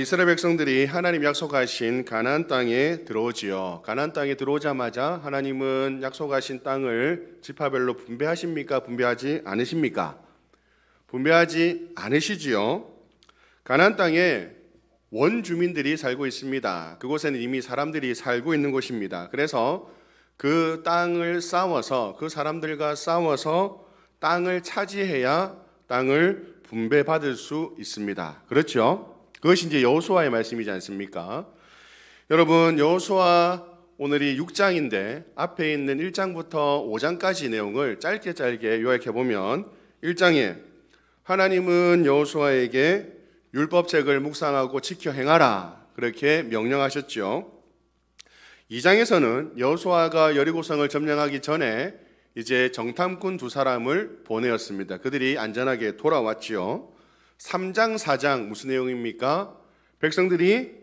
이스라엘 백성들이 하나님 약속하신 가나안 땅에 들어오지요. 가나안 땅에 들어오자마자 하나님은 약속하신 땅을 지파별로 분배하십니까? 분배하지 않으십니까? 분배하지 않으시지요. 가나안 땅에 원주민들이 살고 있습니다. 그곳에는 이미 사람들이 살고 있는 곳입니다. 그래서 그 땅을 싸워서 그 사람들과 싸워서 땅을 차지해야 땅을 분배받을 수 있습니다. 그렇죠? 그것이 이제 여호수아의 말씀이지 않습니까? 여러분 여호수아 오늘이 6장인데 앞에 있는 1장부터 5장까지 내용을 짧게 짧게 요약해 보면 1장에 하나님은 여호수아에게 율법책을 묵상하고 지켜 행하라 그렇게 명령하셨죠. 2장에서는 여호수아가 여리고성을 점령하기 전에 이제 정탐꾼 두 사람을 보내었습니다. 그들이 안전하게 돌아왔지요. 3장, 4장 무슨 내용입니까? 백성들이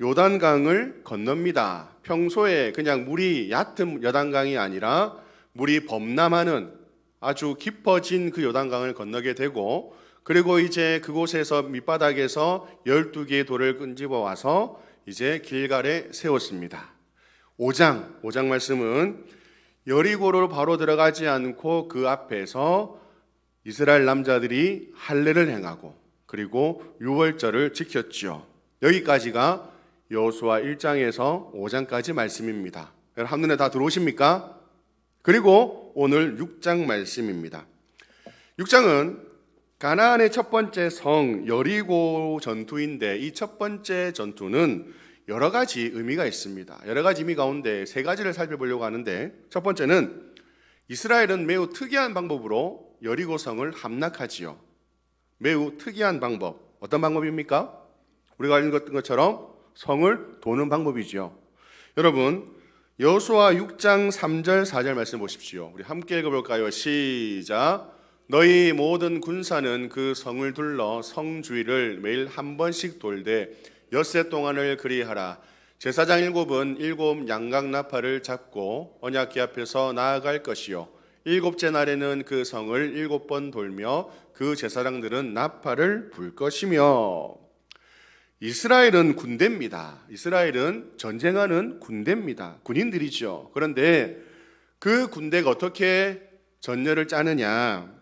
요단강을 건넙니다. 평소에 그냥 물이 얕은 요단강이 아니라 물이 범람하는 아주 깊어진 그 요단강을 건너게 되고 그리고 이제 그곳에서 밑바닥에서 12개의 돌을 끈집어 와서 이제 길갈에 세웠습니다. 5장, 5장 말씀은 여리고로 바로 들어가지 않고 그 앞에서 이스라엘 남자들이 할례를 행하고 그리고 유월절을 지켰죠. 여기까지가 여호수아 1장에서 5장까지 말씀입니다. 한눈에 다 들어오십니까? 그리고 오늘 6장 말씀입니다. 6장은 가나안의 첫 번째 성 여리고 전투인데 이 첫 번째 전투는 여러 가지 의미가 있습니다. 여러 가지 의미 가운데 세 가지를 살펴보려고 하는데 첫 번째는 이스라엘은 매우 특이한 방법으로 여리고성을 함락하지요. 매우 특이한 방법. 어떤 방법입니까? 우리가 읽었던 것처럼 성을 도는 방법이지요. 여러분, 여호수아 6장 3절 4절 말씀 보십시오. 우리 함께 읽어 볼까요? 시작. 너희 모든 군사는 그 성을 둘러 성 주위를 매일 한 번씩 돌되 엿새 동안을 그리하라. 제사장 일곱은 일곱 양각 나팔을 잡고 언약궤 앞에서 나아갈 것이요. 일곱째 날에는 그 성을 일곱 번 돌며 그 제사장들은 나팔을 불 것이며 이스라엘은 군대입니다. 이스라엘은 전쟁하는 군대입니다. 군인들이죠. 그런데 그 군대가 어떻게 전열을 짜느냐?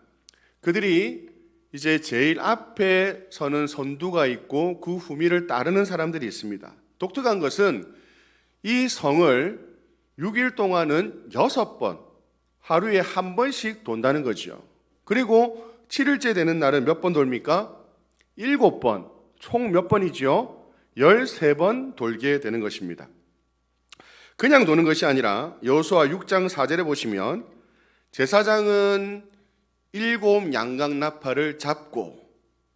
그들이 이제 제일 앞에 서는 선두가 있고 그 후미를 따르는 사람들이 있습니다. 독특한 것은 이 성을 6일 동안은 여섯 번 하루에 한 번씩 돈다는 거죠. 그리고 7일째 되는 날은 몇 번 돌입니까? 일곱 번. 총 몇 번이죠? 13번 돌게 되는 것입니다. 그냥 도는 것이 아니라 여호수아 6장 4절에 보시면 제사장은 일곱 양각 나팔을 잡고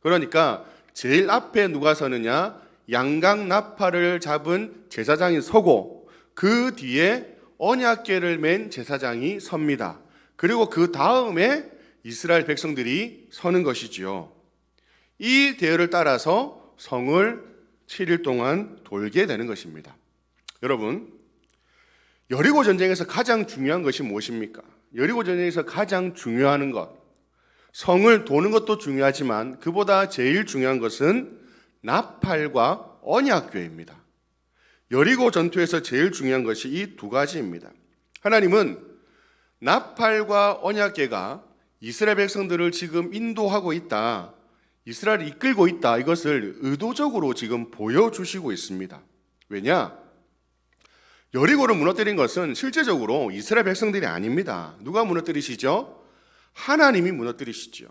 그러니까 제일 앞에 누가 서느냐 양각 나팔을 잡은 제사장이 서고 그 뒤에 언약궤를 맨 제사장이 섭니다. 그리고 그 다음에 이스라엘 백성들이 서는 것이지요. 이 대열을 따라서 성을 7일 동안 돌게 되는 것입니다. 여러분, 여리고 전쟁에서 가장 중요한 것이 무엇입니까? 여리고 전쟁에서 가장 중요한 것, 성을 도는 것도 중요하지만 그보다 제일 중요한 것은 나팔과 언약궤입니다. 여리고 전투에서 제일 중요한 것이 이 두 가지입니다. 하나님은 나팔과 언약궤가 이스라엘 백성들을 지금 인도하고 있다. 이스라엘을 이끌고 있다. 이것을 의도적으로 지금 보여주시고 있습니다. 왜냐? 여리고를 무너뜨린 것은 실제적으로 이스라엘 백성들이 아닙니다. 누가 무너뜨리시죠? 하나님이 무너뜨리시죠.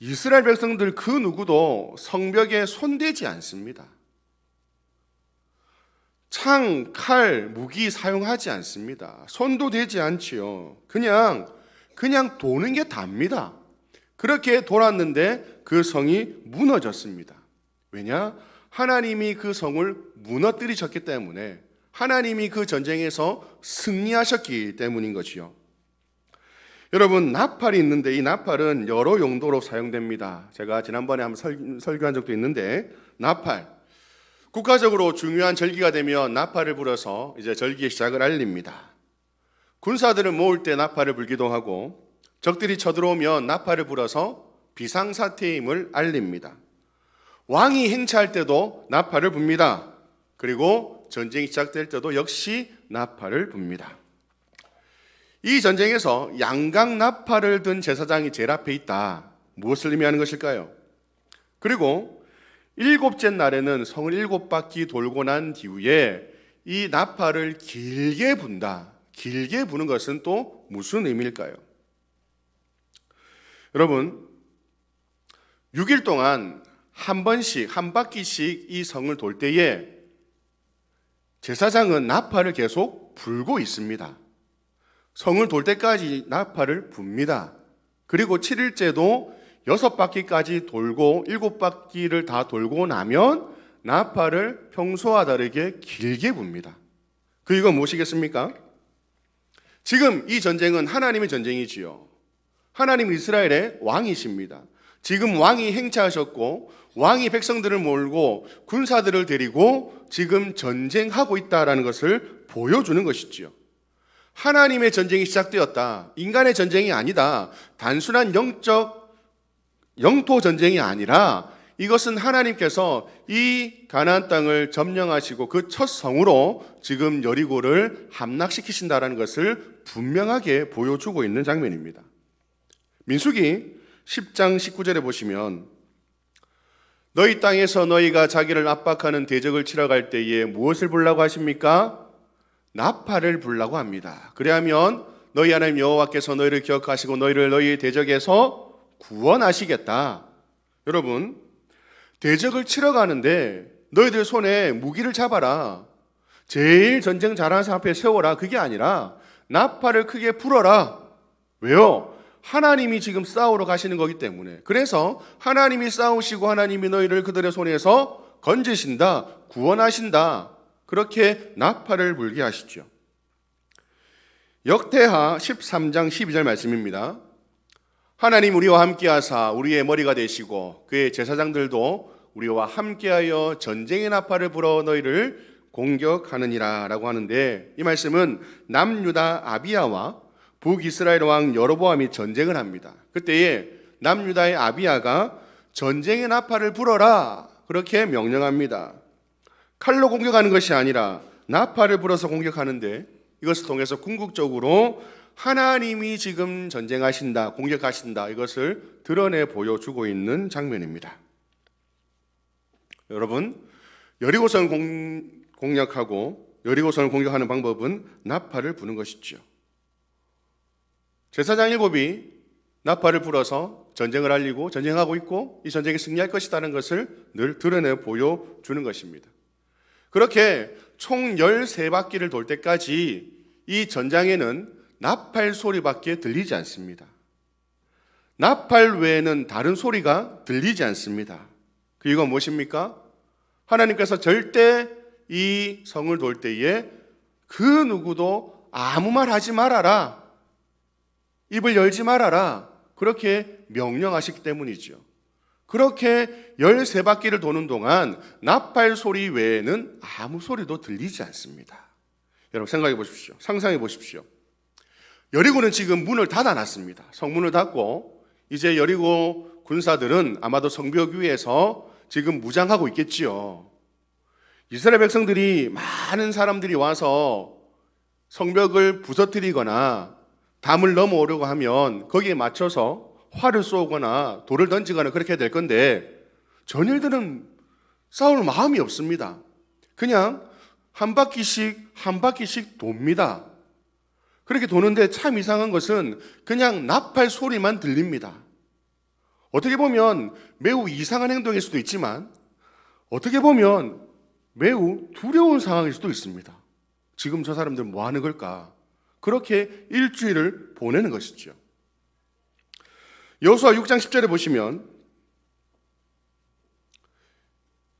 이스라엘 백성들 그 누구도 성벽에 손대지 않습니다. 창, 칼, 무기 사용하지 않습니다. 손도 대지 않지요. 그냥 그냥 도는 게 답니다. 그렇게 돌았는데 그 성이 무너졌습니다. 왜냐? 하나님이 그 성을 무너뜨리셨기 때문에 하나님이 그 전쟁에서 승리하셨기 때문인 것이요. 여러분 나팔이 있는데 이 나팔은 여러 용도로 사용됩니다. 제가 지난번에 한번 설, 설교한 적도 있는데 나팔 국가적으로 중요한 절기가 되면 나팔을 불어서 이제 절기의 시작을 알립니다. 군사들을 모을 때 나팔을 불기도 하고 적들이 쳐들어오면 나팔을 불어서 비상사태임을 알립니다. 왕이 행차할 때도 나팔을 붑니다. 그리고 전쟁이 시작될 때도 역시 나팔을 붑니다. 이 전쟁에서 양강 나팔을 든 제사장이 제일 앞에 있다. 무엇을 의미하는 것일까요? 그리고 일곱째 날에는 성을 일곱 바퀴 돌고 난 뒤에 이 나팔을 길게 분다. 길게 부는 것은 또 무슨 의미일까요? 여러분, 6일 동안 한 번씩, 한 바퀴씩 이 성을 돌 때에 제사장은 나팔을 계속 불고 있습니다. 성을 돌 때까지 나팔을 붑니다. 그리고 7일째도 여섯 바퀴까지 돌고 일곱 바퀴를 다 돌고 나면 나팔을 평소와 다르게 길게 붑니다. 그 이거 무엇이겠습니까? 지금 이 전쟁은 하나님의 전쟁이지요. 하나님 이스라엘의 왕이십니다. 지금 왕이 행차하셨고 왕이 백성들을 몰고 군사들을 데리고 지금 전쟁하고 있다라는 것을 보여주는 것이지요. 하나님의 전쟁이 시작되었다. 인간의 전쟁이 아니다. 단순한 영적 영토 전쟁이 아니라 이것은 하나님께서 이 가나안 땅을 점령하시고 그 첫 성으로 지금 여리고를 함락시키신다라는 것을 분명하게 보여주고 있는 장면입니다. 민수기 10장 19절에 보시면 너희 땅에서 너희가 자기를 압박하는 대적을 치러 갈 때에 무엇을 불라고 하십니까? 나팔을 불라고 합니다. 그리하면 너희 하나님 여호와께서 너희를 기억하시고 너희를 너희의 대적에서 구원하시겠다. 여러분, 대적을 치러 가는데 너희들 손에 무기를 잡아라. 제일 전쟁 잘하는 사람 앞에 세워라. 그게 아니라 나팔을 크게 불어라. 왜요? 하나님이 지금 싸우러 가시는 거기 때문에. 그래서 하나님이 싸우시고 하나님이 너희를 그들의 손에서 건지신다. 구원하신다. 그렇게 나팔을 불게 하시죠. 역대하 13장 12절 말씀입니다. 하나님 우리와 함께하사 우리의 머리가 되시고 그의 제사장들도 우리와 함께하여 전쟁의 나팔을 불어 너희를 공격하느니라라고 하는데 이 말씀은 남유다 아비야와 북이스라엘 왕 여로보암이 전쟁을 합니다. 그때에 남유다의 아비야가 전쟁의 나팔을 불어라 그렇게 명령합니다. 칼로 공격하는 것이 아니라 나팔을 불어서 공격하는데 이것을 통해서 궁극적으로 하나님이 지금 전쟁하신다, 공격하신다 이것을 드러내 보여주고 있는 장면입니다. 여러분, 여리고성 공, 공략하고 여리고성을 공격하는 방법은 나팔을 부는 것이죠. 제사장 일곱이 나팔을 불어서 전쟁을 알리고 전쟁하고 있고 이 전쟁에 승리할 것이라는 것을 늘 드러내 보여주는 것입니다. 그렇게 총 13바퀴를 돌 때까지 이 전장에는 나팔 소리밖에 들리지 않습니다. 나팔 외에는 다른 소리가 들리지 않습니다. 그 이유가 무엇입니까? 하나님께서 절대 이 성을 돌 때에 그 누구도 아무 말 하지 말아라. 입을 열지 말아라. 그렇게 명령하시기 때문이죠. 그렇게 13바퀴를 도는 동안 나팔 소리 외에는 아무 소리도 들리지 않습니다. 여러분 생각해 보십시오. 상상해 보십시오. 여리고는 지금 문을 닫아놨습니다. 성문을 닫고 이제 여리고 군사들은 아마도 성벽 위에서 지금 무장하고 있겠지요. 이스라엘 백성들이 많은 사람들이 와서 성벽을 부서뜨리거나 담을 넘어오려고 하면 거기에 맞춰서 활을 쏘거나 돌을 던지거나 그렇게 될 건데 전일들은 싸울 마음이 없습니다. 그냥 한 바퀴씩 한 바퀴씩 돕니다. 그렇게 도는데 참 이상한 것은 그냥 나팔 소리만 들립니다. 어떻게 보면 매우 이상한 행동일 수도 있지만 어떻게 보면 매우 두려운 상황일 수도 있습니다. 지금 저 사람들 뭐 하는 걸까? 그렇게 일주일을 보내는 것이죠. 여호수아 6장 10절에 보시면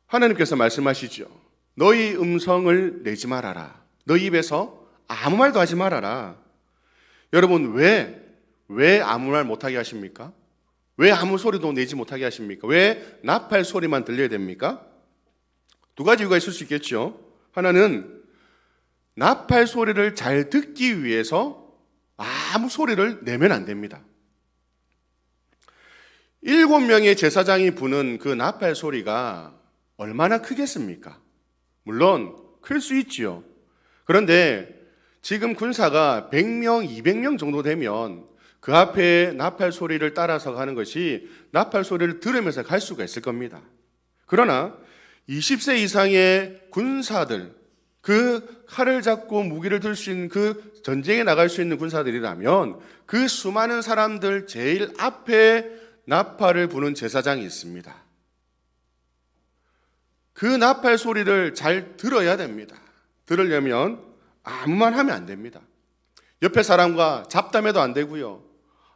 하나님께서 말씀하시죠. 너희 음성을 내지 말아라. 너희 입에서 아무 말도 하지 말아라. 여러분 왜 왜 아무 말 못하게 하십니까? 왜 아무 소리도 내지 못하게 하십니까? 왜 나팔 소리만 들려야 됩니까? 두 가지 이유가 있을 수 있겠죠. 하나는 나팔 소리를 잘 듣기 위해서 아무 소리를 내면 안 됩니다. 일곱 명의 제사장이 부는 그 나팔 소리가 얼마나 크겠습니까? 물론 클 수 있지요. 그런데 지금 군사가 100명, 200명 정도 되면 그 앞에 나팔 소리를 따라서 가는 것이 나팔 소리를 들으면서 갈 수가 있을 겁니다. 그러나 20세 이상의 군사들, 그 칼을 잡고 무기를 들 수 있는 그 전쟁에 나갈 수 있는 군사들이라면 그 수많은 사람들 제일 앞에 나팔을 부는 제사장이 있습니다. 그 나팔 소리를 잘 들어야 됩니다. 들으려면 아무 말 하면 안 됩니다. 옆에 사람과 잡담해도 안 되고요.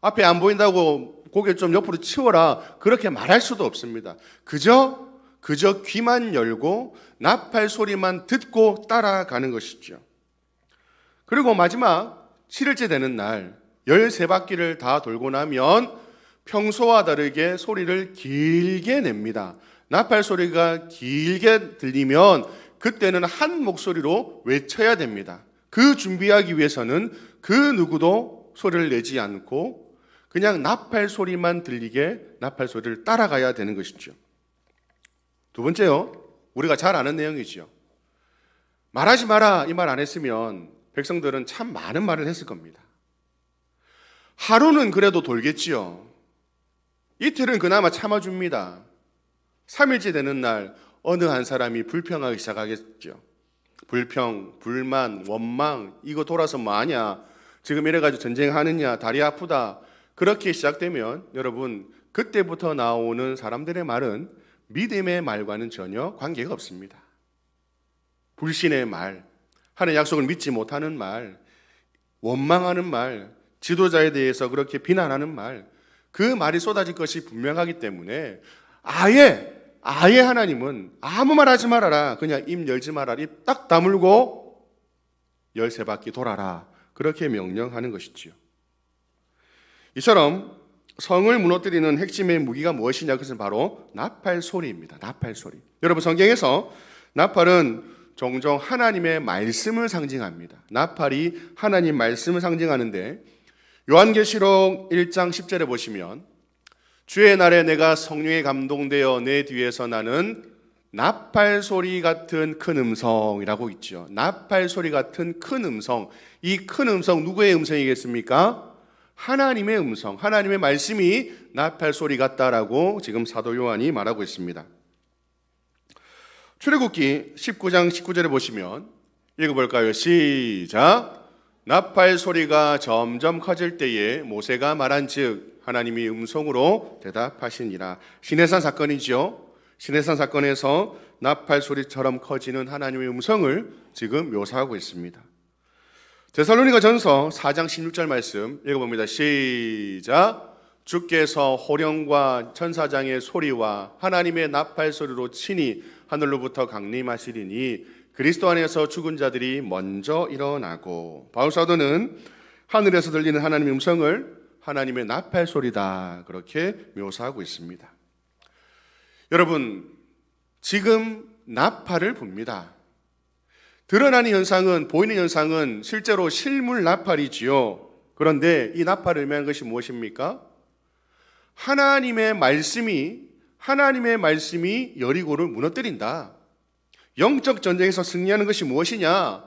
앞에 안 보인다고 고개 좀 옆으로 치워라. 그렇게 말할 수도 없습니다. 그저, 그저 귀만 열고 나팔 소리만 듣고 따라가는 것이죠. 그리고 마지막 7일째 되는 날, 13바퀴를 다 돌고 나면 평소와 다르게 소리를 길게 냅니다. 나팔 소리가 길게 들리면 그때는 한 목소리로 외쳐야 됩니다. 그 준비하기 위해서는 그 누구도 소리를 내지 않고 그냥 나팔 소리만 들리게 나팔 소리를 따라가야 되는 것이죠. 두 번째요. 우리가 잘 아는 내용이죠. 말하지 마라 이 말 안 했으면 백성들은 참 많은 말을 했을 겁니다. 하루는 그래도 돌겠지요. 이틀은 그나마 참아줍니다. 3일째 되는 날 어느 한 사람이 불평하기 시작하겠죠. 불평, 불만, 원망, 이거 돌아서 뭐하냐? 지금 이래가지고 전쟁하느냐? 다리 아프다. 그렇게 시작되면 여러분 그때부터 나오는 사람들의 말은 믿음의 말과는 전혀 관계가 없습니다. 불신의 말, 하는 약속을 믿지 못하는 말, 원망하는 말, 지도자에 대해서 그렇게 비난하는 말, 그 말이 쏟아질 것이 분명하기 때문에 아예 아예 하나님은 아무 말 하지 말아라. 그냥 입 열지 말아라. 입 딱 다물고 열세 바퀴 돌아라. 그렇게 명령하는 것이지요. 이처럼 성을 무너뜨리는 핵심의 무기가 무엇이냐? 그것은 바로 나팔 소리입니다. 나팔 소리. 여러분 성경에서 나팔은 종종 하나님의 말씀을 상징합니다. 나팔이 하나님 말씀을 상징하는데 요한계시록 1장 10절에 보시면 주의 날에 내가 성령에 감동되어 내 뒤에서 나는 나팔 소리 같은 큰 음성이라고 있죠. 나팔 소리 같은 큰 음성. 이 큰 음성 누구의 음성이겠습니까? 하나님의 음성, 하나님의 말씀이 나팔 소리 같다라고 지금 사도 요한이 말하고 있습니다. 출애굽기 19장 19절에 보시면 읽어볼까요? 시작. 나팔 소리가 점점 커질 때에 모세가 말한즉 하나님이 음성으로 대답하시니라. 시내산 사건이지요. 시내산 사건에서 나팔 소리처럼 커지는 하나님의 음성을 지금 묘사하고 있습니다. 데살로니가 전서 4장 16절 말씀 읽어봅니다. 시작. 주께서 호령과 천사장의 소리와 하나님의 나팔 소리로 친히 하늘로부터 강림하시리니 그리스도 안에서 죽은 자들이 먼저 일어나고 바울 사도는 하늘에서 들리는 하나님의 음성을 하나님의 나팔 소리다 그렇게 묘사하고 있습니다. 여러분 지금 나팔을 봅니다. 드러나는 현상은 보이는 현상은 실제로 실물 나팔이지요. 그런데 이 나팔을 의미하는 것이 무엇입니까? 하나님의 말씀이 하나님의 말씀이 여리고를 무너뜨린다. 영적 전쟁에서 승리하는 것이 무엇이냐?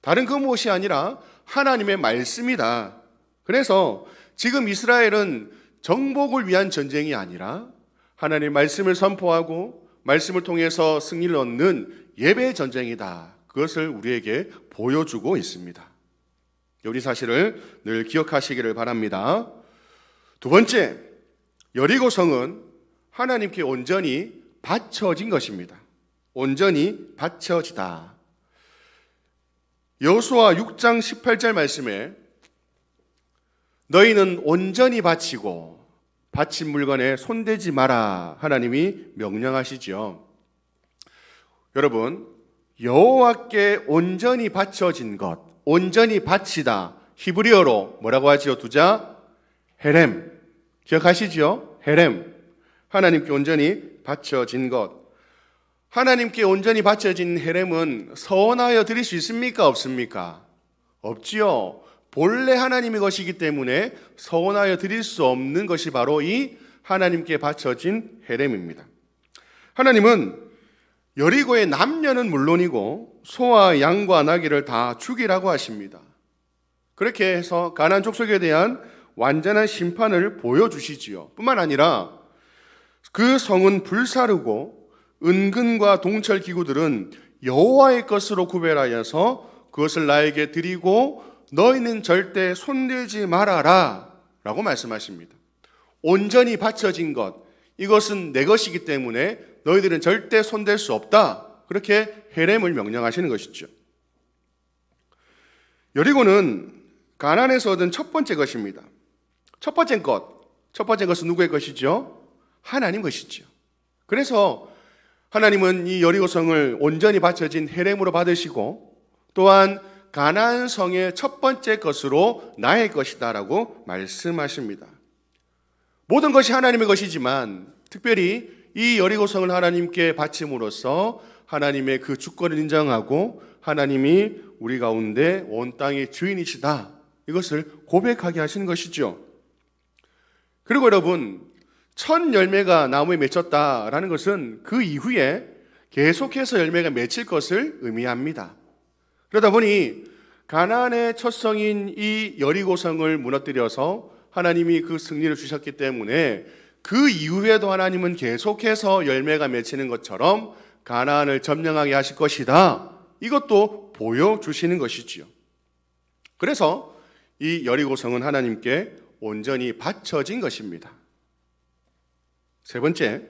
다른 그 무엇이 아니라 하나님의 말씀이다. 그래서 지금 이스라엘은 정복을 위한 전쟁이 아니라 하나님의 말씀을 선포하고 말씀을 통해서 승리를 얻는 예배 전쟁이다. 그것을 우리에게 보여주고 있습니다. 이 사실을 늘 기억하시기를 바랍니다. 두 번째, 여리고성은 하나님께 온전히 바쳐진 것입니다. 온전히 바쳐지다. 여호수아 6장 18절 말씀에 너희는 온전히 바치고 바친 물건에 손대지 마라 하나님이 명령하시죠. 여러분 여호와께 온전히 바쳐진 것, 온전히 바치다 히브리어로 뭐라고 하지요? 두자 헤렘 기억하시죠? 헤렘 하나님께 온전히 바쳐진 것. 하나님께 온전히 바쳐진 헤렘은 서원하여 드릴 수 있습니까? 없습니까? 없지요. 본래 하나님의 것이기 때문에 서원하여 드릴 수 없는 것이 바로 이 하나님께 바쳐진 헤렘입니다. 하나님은 여리고의 남녀는 물론이고 소와 양과 나귀를 다 죽이라고 하십니다. 그렇게 해서 가나안 족속에 대한 완전한 심판을 보여주시지요. 뿐만 아니라 그 성은 불사르고 은근과 동철 기구들은 여호와의 것으로 구별하여서 그것을 나에게 드리고 너희는 절대 손대지 말아라 라고 말씀하십니다. 온전히 바쳐진 것 이것은 내 것이기 때문에 너희들은 절대 손댈 수 없다. 그렇게 헤렘을 명령하시는 것이죠. 여리고는 가난에서 얻은 첫 번째 것입니다. 첫 번째 것, 첫 번째 것은 누구의 것이죠? 하나님 것이죠. 그래서 하나님은 이 여리고성을 온전히 바쳐진 헤렘으로 받으시고 또한 가나안 성의 첫 번째 것으로 나의 것이다라고 말씀하십니다. 모든 것이 하나님의 것이지만 특별히 이 여리고 성을 하나님께 바침으로써 하나님의 그 주권을 인정하고 하나님이 우리 가운데 온 땅의 주인이시다. 이것을 고백하게 하시는 것이죠. 그리고 여러분, 첫 열매가 나무에 맺혔다라는 것은 그 이후에 계속해서 열매가 맺힐 것을 의미합니다. 그러다 보니 가나안의 첫 성인 이 여리고성을 무너뜨려서 하나님이 그 승리를 주셨기 때문에 그 이후에도 하나님은 계속해서 열매가 맺히는 것처럼 가나안을 점령하게 하실 것이다. 이것도 보여주시는 것이지요. 그래서 이 여리고성은 하나님께 온전히 바쳐진 것입니다. 세 번째,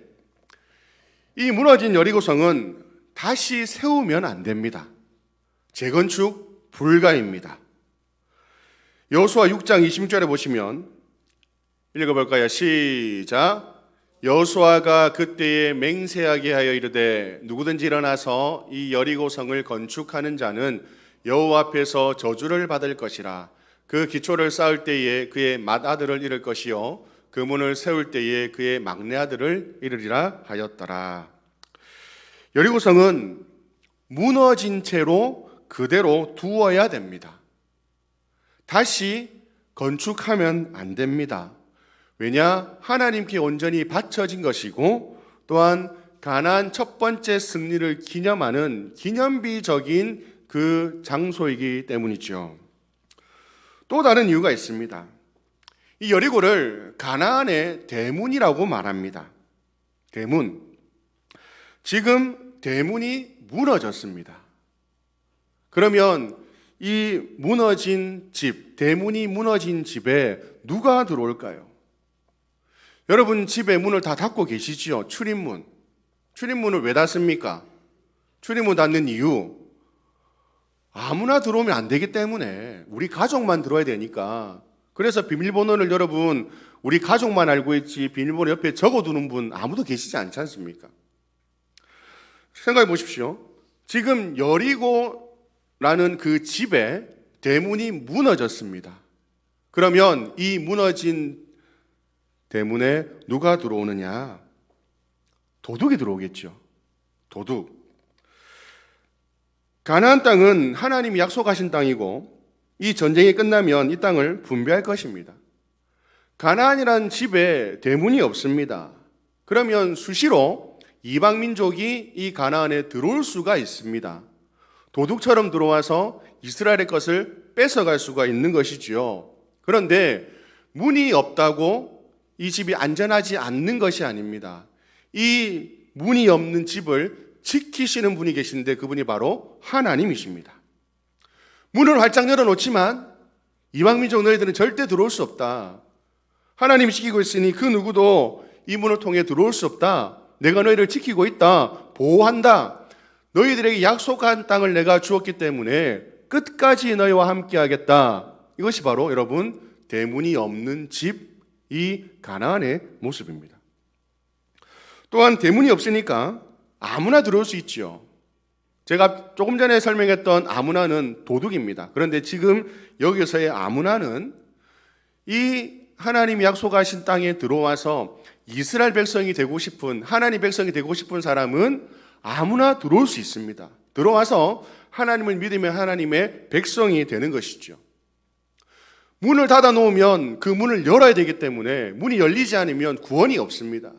이 무너진 여리고성은 다시 세우면 안 됩니다. 재건축 불가입니다. 여호수아 6장 26절에 보시면 읽어볼까요? 시작. 여호수아가 그때에 맹세하게 하여 이르되 누구든지 일어나서 이 여리고성을 건축하는 자는 여호와 앞에서 저주를 받을 것이라. 그 기초를 쌓을 때에 그의 맏아들을 잃을 것이요 그 문을 세울 때에 그의 막내 아들을 잃으리라 하였더라. 여리고성은 무너진 채로 그대로 두어야 됩니다. 다시 건축하면 안 됩니다. 왜냐? 하나님께 온전히 바쳐진 것이고 또한 가나안 첫 번째 승리를 기념하는 기념비적인 그 장소이기 때문이죠. 또 다른 이유가 있습니다. 이 여리고를 가나안의 대문이라고 말합니다. 대문. 지금 대문이 무너졌습니다. 그러면 이 무너진 집, 대문이 무너진 집에 누가 들어올까요? 여러분 집에 문을 다 닫고 계시지요? 출입문. 출입문을 왜 닫습니까? 출입문 닫는 이유. 아무나 들어오면 안 되기 때문에 우리 가족만 들어야 되니까. 그래서 비밀번호를 여러분 우리 가족만 알고 있지 비밀번호 옆에 적어두는 분 아무도 계시지 않지 않습니까? 생각해 보십시오. 지금 여리고 라는 그 집에 대문이 무너졌습니다. 그러면 이 무너진 대문에 누가 들어오느냐? 도둑이 들어오겠죠. 도둑. 가나안 땅은 하나님이 약속하신 땅이고 이 전쟁이 끝나면 이 땅을 분배할 것입니다. 가나안이란 집에 대문이 없습니다. 그러면 수시로 이방 민족이 이 가나안에 들어올 수가 있습니다. 도둑처럼 들어와서 이스라엘의 것을 뺏어갈 수가 있는 것이지요. 그런데 문이 없다고 이 집이 안전하지 않는 것이 아닙니다. 이 문이 없는 집을 지키시는 분이 계신데 그분이 바로 하나님이십니다. 문을 활짝 열어놓지만 이방민족 너희들은 절대 들어올 수 없다. 하나님이 지키고 있으니 그 누구도 이 문을 통해 들어올 수 없다. 내가 너희를 지키고 있다. 보호한다. 너희들에게 약속한 땅을 내가 주었기 때문에 끝까지 너희와 함께 하겠다. 이것이 바로 여러분 대문이 없는 집이 가나안의 모습입니다. 또한 대문이 없으니까 아무나 들어올 수 있죠. 제가 조금 전에 설명했던 아무나는 도둑입니다. 그런데 지금 여기서의 아무나는 이 하나님이 약속하신 땅에 들어와서 이스라엘 백성이 되고 싶은 하나님 백성이 되고 싶은 사람은 아무나 들어올 수 있습니다. 들어와서 하나님을 믿으며 하나님의 백성이 되는 것이죠. 문을 닫아 놓으면 그 문을 열어야 되기 때문에 문이 열리지 않으면 구원이 없습니다.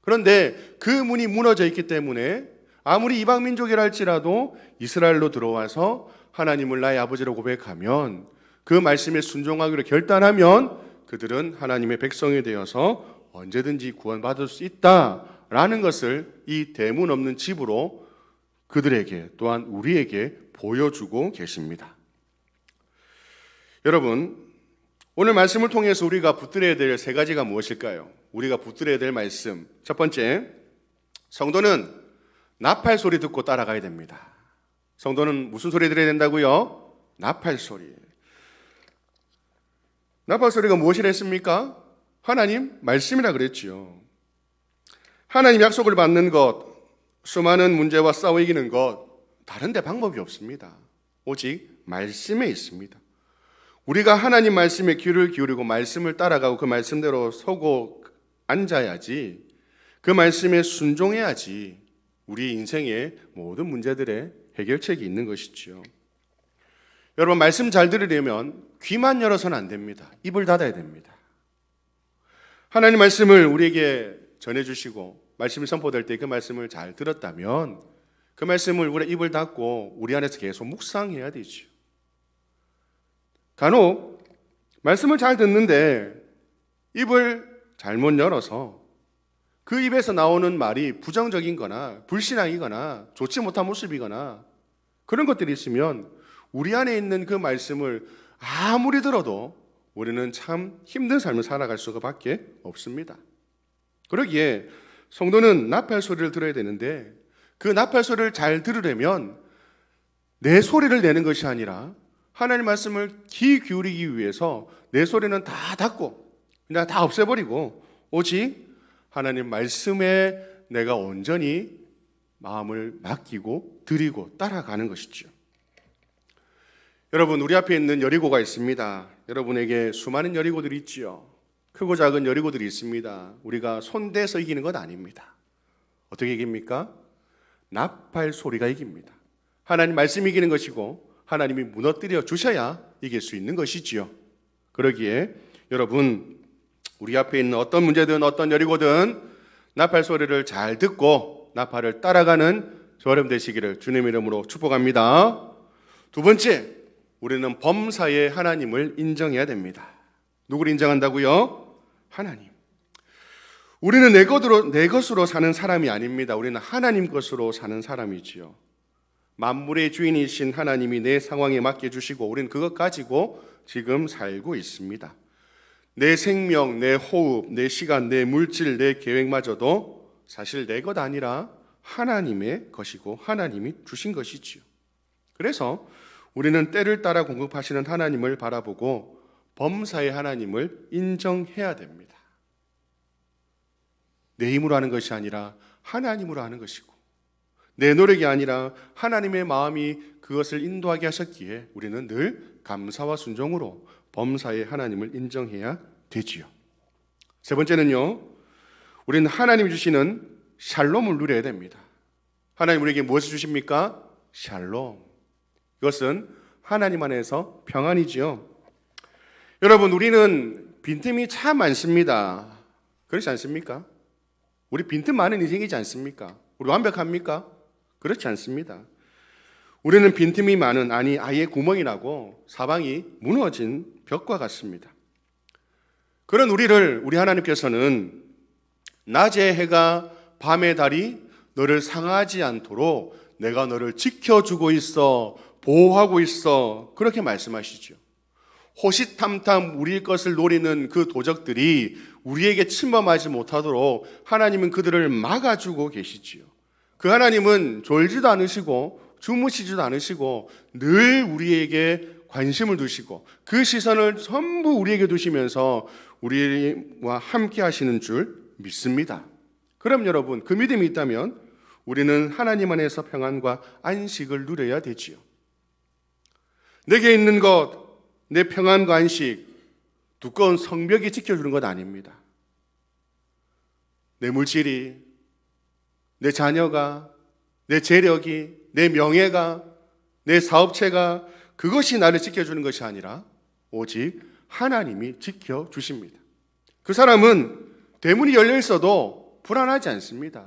그런데 그 문이 무너져 있기 때문에 아무리 이방 민족이라 할지라도 이스라엘로 들어와서 하나님을 나의 아버지로 고백하면 그 말씀에 순종하기로 결단하면 그들은 하나님의 백성이 되어서 언제든지 구원받을 수 있다 라는 것을 이 대문 없는 집으로 그들에게 또한 우리에게 보여주고 계십니다. 여러분, 오늘 말씀을 통해서 우리가 붙들어야 될 세 가지가 무엇일까요? 우리가 붙들어야 될 말씀. 첫 번째, 성도는 나팔 소리 듣고 따라가야 됩니다. 성도는 무슨 소리 들어야 된다고요? 나팔 소리. 나팔 소리가 무엇이라 했습니까? 하나님 말씀이라 그랬지요. 하나님 약속을 받는 것, 수많은 문제와 싸워 이기는 것, 다른데 방법이 없습니다. 오직 말씀에 있습니다. 우리가 하나님 말씀에 귀를 기울이고 말씀을 따라가고 그 말씀대로 서고 앉아야지 그 말씀에 순종해야지 우리 인생의 모든 문제들의 해결책이 있는 것이지요. 여러분 말씀 잘 들으려면 귀만 열어서는 안 됩니다. 입을 닫아야 됩니다. 하나님 말씀을 우리에게 전해 주시고 말씀이 선포될 때 그 말씀을 잘 들었다면 그 말씀을 우리 입을 닫고 우리 안에서 계속 묵상해야 되죠. 간혹 말씀을 잘 듣는데 입을 잘못 열어서 그 입에서 나오는 말이 부정적인 거나 불신앙이거나 좋지 못한 모습이거나 그런 것들이 있으면 우리 안에 있는 그 말씀을 아무리 들어도 우리는 참 힘든 삶을 살아갈 수밖에 없습니다. 그러기에 성도는 나팔 소리를 들어야 되는데 그 나팔 소리를 잘 들으려면 내 소리를 내는 것이 아니라 하나님 말씀을 귀 기울이기 위해서 내 소리는 다 닫고 그냥 다 없애버리고 오직 하나님 말씀에 내가 온전히 마음을 맡기고 드리고 따라가는 것이죠. 여러분 우리 앞에 있는 여리고가 있습니다. 여러분에게 수많은 여리고들이 있지요. 크고 작은 여리고들이 있습니다. 우리가 손대서 이기는 것 아닙니다. 어떻게 이깁니까? 나팔 소리가 이깁니다. 하나님 말씀이 이기는 것이고 하나님이 무너뜨려 주셔야 이길 수 있는 것이지요. 그러기에 여러분 우리 앞에 있는 어떤 문제든 어떤 여리고든 나팔 소리를 잘 듣고 나팔을 따라가는 저여러분 되시기를 주님 이름으로 축복합니다. 두 번째, 우리는 범사의 하나님을 인정해야 됩니다. 누구를 인정한다고요? 하나님. 우리는 내 것으로, 내 것으로 사는 사람이 아닙니다. 우리는 하나님 것으로 사는 사람이지요. 만물의 주인이신 하나님이 내 상황에 맡겨주시고 우리는 그것 가지고 지금 살고 있습니다. 내 생명, 내 호흡, 내 시간, 내 물질, 내 계획마저도 사실 내 것 아니라 하나님의 것이고 하나님이 주신 것이지요. 그래서 우리는 때를 따라 공급하시는 하나님을 바라보고 범사의 하나님을 인정해야 됩니다. 내 힘으로 하는 것이 아니라 하나님으로 하는 것이고 내 노력이 아니라 하나님의 마음이 그것을 인도하게 하셨기에 우리는 늘 감사와 순종으로 범사의 하나님을 인정해야 되지요. 세 번째는요. 우리는 하나님이 주시는 샬롬을 누려야 됩니다. 하나님 우리에게 무엇을 주십니까? 샬롬. 이것은 하나님 안에서 평안이지요. 여러분, 우리는 빈틈이 참 많습니다. 그렇지 않습니까? 우리 빈틈 많은 인생이지 않습니까? 우리 완벽합니까? 그렇지 않습니다. 우리는 빈틈이 많은 아니 아예 구멍이 나고 사방이 무너진 벽과 같습니다. 그런 우리를 우리 하나님께서는 낮의 해가 밤의 달이 너를 상하지 않도록 내가 너를 지켜주고 있어 보호하고 있어 그렇게 말씀하시죠. 호시탐탐 우리 것을 노리는 그 도적들이 우리에게 침범하지 못하도록 하나님은 그들을 막아주고 계시지요. 그 하나님은 졸지도 않으시고 주무시지도 않으시고 늘 우리에게 관심을 두시고 그 시선을 전부 우리에게 두시면서 우리와 함께 하시는 줄 믿습니다. 그럼 여러분 그 믿음이 있다면 우리는 하나님 안에서 평안과 안식을 누려야 되지요. 내게 있는 것, 내 평안과 안식, 두꺼운 성벽이 지켜주는 것 아닙니다. 내 물질이, 내 자녀가, 내 재력이, 내 명예가, 내 사업체가 그것이 나를 지켜주는 것이 아니라 오직 하나님이 지켜 주십니다. 그 사람은 대문이 열려 있어도 불안하지 않습니다.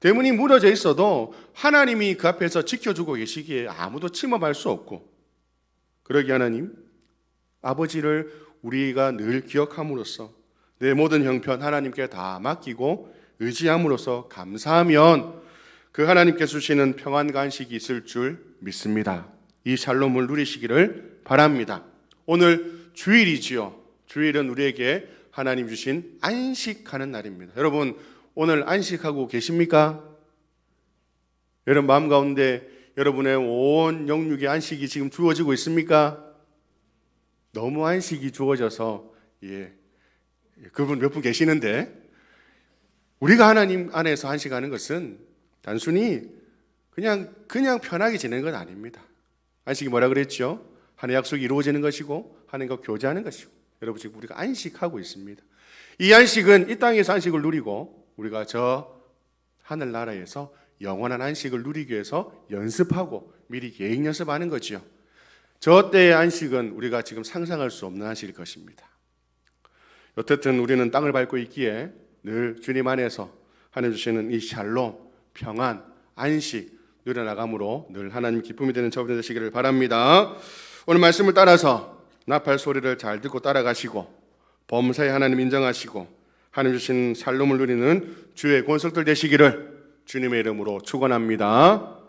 대문이 무너져 있어도 하나님이 그 앞에서 지켜주고 계시기에 아무도 침범할 수 없고 그러기 하나님 아버지를 우리가 늘 기억함으로써 내 모든 형편 하나님께 다 맡기고 의지함으로써 감사하면 그 하나님께 주시는 평안 간식이 있을 줄 믿습니다. 이 샬롬을 누리시기를 바랍니다. 오늘 주일이지요. 주일은 우리에게 하나님 주신 안식하는 날입니다. 여러분 오늘 안식하고 계십니까? 여러분 마음 가운데 여러분의 온 영육의 안식이 지금 주어지고 있습니까? 너무 안식이 주어져서 예 그분 몇 분 계시는데 우리가 하나님 안에서 안식하는 것은 단순히 그냥 그냥 편하게 지내는 건 아닙니다. 안식이 뭐라 그랬죠? 하나의 약속이 이루어지는 것이고 하나님과 교제하는 것이고 여러분 지금 우리가 안식하고 있습니다. 이 안식은 이 땅에서 안식을 누리고 우리가 저 하늘 나라에서 영원한 안식을 누리기 위해서 연습하고 미리 계획 연습하는 거지요. 저 때의 안식은 우리가 지금 상상할 수 없는 안식일 것입니다. 어쨌든 우리는 땅을 밟고 있기에 늘 주님 안에서 하나님 주시는 이 샬롬, 평안, 안식 누려나감으로 늘 하나님 기쁨이 되는 저부터 되시기를 바랍니다. 오늘 말씀을 따라서 나팔 소리를 잘 듣고 따라가시고 범사에 하나님 인정하시고 하나님 주신 샬롬을 누리는 주의 권속들 되시기를 주님의 이름으로 축원합니다.